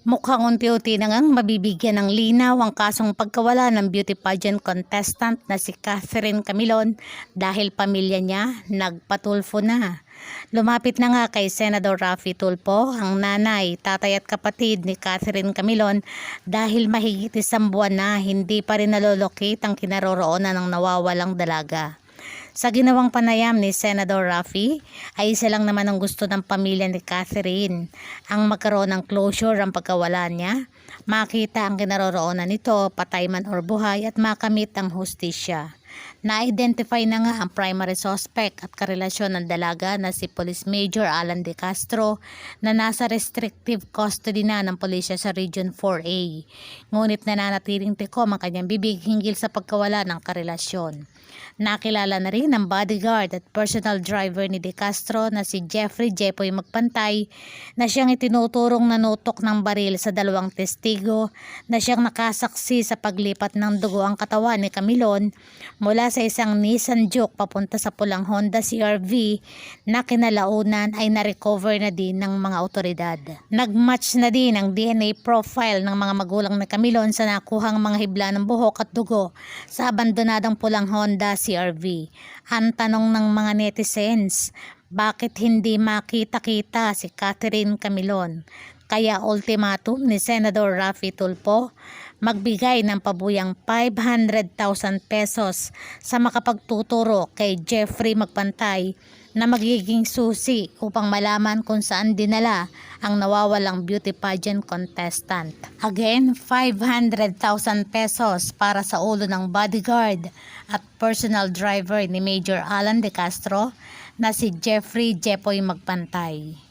Mukhang unti-unti na ngang mabibigyan ng linaw ang kasong pagkawala ng beauty pageant contestant na si Catherine Camilon dahil pamilya niya nagpatulfo na. Lumapit na nga kay Senador Raffy Tulfo ang nanay, tatay at kapatid ni Catherine Camilon dahil mahigit isang buwan na hindi pa rin nalolocate ang kinaroroonan ng nawawalang dalaga. Sa ginawang panayam ni Senador Raffy, ay isa lang naman ang gusto ng pamilya ni Catherine. Ang magkaroon ng closure ang pagkawala niya, makita ang kinaroroonan nito, patay man or buhay at makamit ang hustisya. Na-identify na nga ang primary suspect at karelasyon ng dalaga na si Police Major Alan De Castro na nasa restrictive custody na ng pulisya sa Region 4A. Ngunit nananatiling tikom ang kanyang bibig hinggil sa pagkawala ng karelasyon. Nakilala na rin ang bodyguard at personal driver ni De Castro na si Jeffrey Jepoy Magpantay na siyang itinuturong nanutok ng baril sa dalawang testigo na siyang nakasaksi sa paglipat ng dugo ang katawan ni Camilon mula sa isang Nissan Juke papunta sa pulang Honda CRV na kinalaunan ay na-recover na din ng mga otoridad. Nagmatch na din ang DNA profile ng mga magulang ni Camilon sa nakuhang mga hibla ng buhok at dugo sa abandonadong pulang Honda CRV. Ang tanong ng mga netizens, bakit hindi makita-kita si Catherine Camilon? Kaya ultimatum ni Senador Raffy Tulfo magbigay ng pabuyang 500,000 pesos sa makapagtuturo kay Jeffrey Magpantay na magiging susi upang malaman kung saan dinala ang nawawalang beauty pageant contestant. Again, 500,000 pesos para sa ulo ng bodyguard at personal driver ni Major Alan De Castro na si Jeffrey Jepoy Magpantay.